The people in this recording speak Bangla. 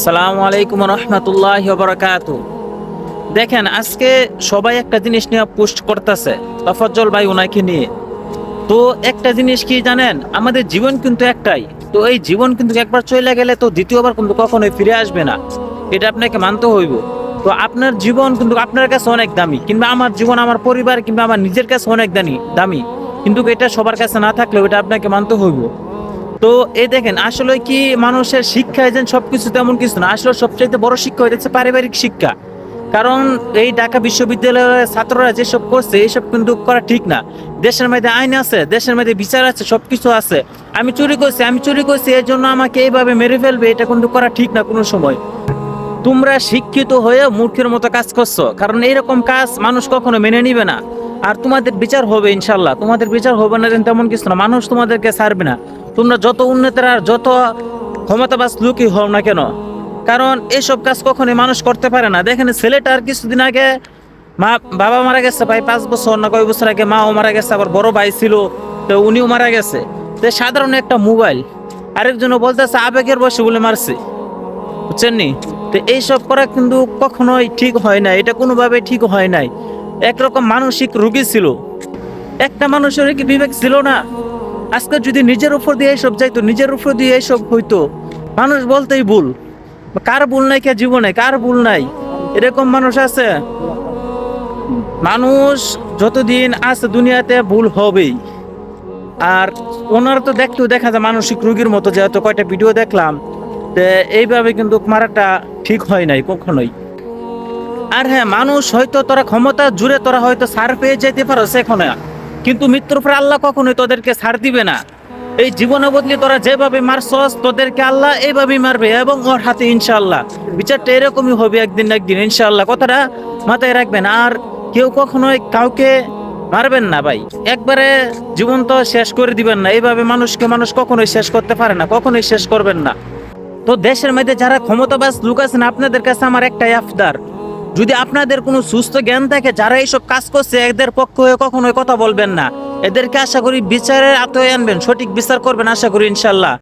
সালামু আলাইকুম রহমতুল্লাহ বরকাত দেখেন, আজকে সবাই একটা জিনিস নিয়ে পোস্ট করতেছে, তফজ্জল ভাই ওনাকে নিয়ে। তো একটা জিনিস কি জানেন, আমাদের জীবন কিন্তু একটাই। তো এই জীবন কিন্তু একবার চলে গেলে তো দ্বিতীয়বার কিন্তু কখনোই ফিরে আসবে না। এটা আপনাকে মানতে হইব। তো আপনার জীবন কিন্তু আপনার কাছে অনেক দামি, কিংবা আমার জীবন, আমার পরিবার, কিংবা আমার নিজের কাছে অনেক দামি দামি। কিন্তু এটা সবার কাছে না থাকলেও এটা আপনাকে মানতে হইব। তো এই দেখেন, আসলে কি মানুষের শিক্ষা এজেন্ট সবকিছু তেমন কিছু না, আসলে সবচেয়ে বড় শিক্ষা হচ্ছে পারিবারিক শিক্ষা। কারণ এই ঢাকা বিশ্ববিদ্যালয়ের ছাত্ররা যেসব করছে এইসব কিন্তু করা ঠিক না। দেশের মধ্যে আইন আছে, দেশের মধ্যে বিচার আছে সব কিছু আছে। আমি চুরি করছি, আমি চুরি করছি, এর জন্য আমাকে এইভাবে মেরে ফেলবে, এটা কিন্তু করা ঠিক না কোনো সময়। তোমরা শিক্ষিত হয়ে মূর্খের মতো কাজ করছ, কারণ এইরকম কাজ মানুষ কখনো মেনে নিবে না। আর তোমাদের বিচার হবে ইনশাল্লাহ, তোমাদের বিচার হবে না তেমন কিছু না, মানুষ তোমাদেরকে ছাড়বে না। তোমরা যত উন্নতের আর যত ক্ষমতাবাস লোকই হও না কেন? কারণ এসব কাজ কখনোই মানুষ করতে পারে না। দেখেন ছেলেটার কিছুদিন আগে মা, বাবা মারা গেছে ভাই পাঁচ বছর না কয় বছর আগে মাও মারা গেছে, আবার বড় ভাই ছিল, তো উনিও মারা গেছে। তো সাধারণ একটা মোবাইল। আরেকজনও বলতেছে, আবেগের বসে বলে মারছে। বুঝছেন নি? তো এইসব করা কিন্তু কখনোই ঠিক হয় না এটা কোনোভাবে ঠিক হয় নাই। একরকম মানসিক রুগী ছিল। একটা মানুষের কি বিবেক ছিল না? আজকে যদি নিজের উপর দিয়ে এইসব যাইতো, নিজের উপর দিয়ে এইসব হইতো, মানুষ বলতেই ভুল। কার ভুল নাই কে জীবনে? কার ভুল নাই? এরকম মানুষ আছে। মানুষ যতদিন আছে দুনিয়াতে ভুল হবেই। আর ওনার তো দেখতেও দেখা যায় মানসিক রোগীর মতো, যেহেতু কয়টা ভিডিও দেখলাম, তো এইভাবে কিন্তু মারাটা ঠিক হয় নাই কখনোই। আর হ্যাঁ মানুষ হয়তো তোরা ক্ষমতা জুড়ে তোরা হয়তো সার পেয়ে যেতে পারো সেখানে। কিন্তু মৃত্যুর পর আল্লাহ কখনোই তোদেরকে ছাড় দিবে না। এই জীবনে বদলে তোরা যেভাবে মারছস, তোদেরকে আল্লাহ এইভাবেই মারবে এবং ওর হাতে ইনশাল্লাহ বিচারটা এরকমই হবে একদিন না একদিন, ইনশাআল্লাহ। কথাটা মাথায় রাখবেন, আর কেউ কখনোই কাউকে মারবেন না ভাই। একবারে জীবন তো শেষ করে দিবেন না। এইভাবে মানুষকে মানুষ কখনোই শেষ করতে পারে না, কখনোই শেষ করবেন না। তো দেশের মধ্যে যারা ক্ষমতাবাস লোক আছেন, আপনাদের কাছে আমার একটাই আফদার। যদি আপনাদের কোনো সুস্থ জ্ঞান থাকে, যারা এইসব কাজ করছে, এদের পক্ষ হয়ে কখনোই কথা বলবেন না। এদেরকে আশা করি বিচারের আতয়ে আনবেন, সঠিক বিচার করবেন, আশা করি, ইনশাল্লাহ।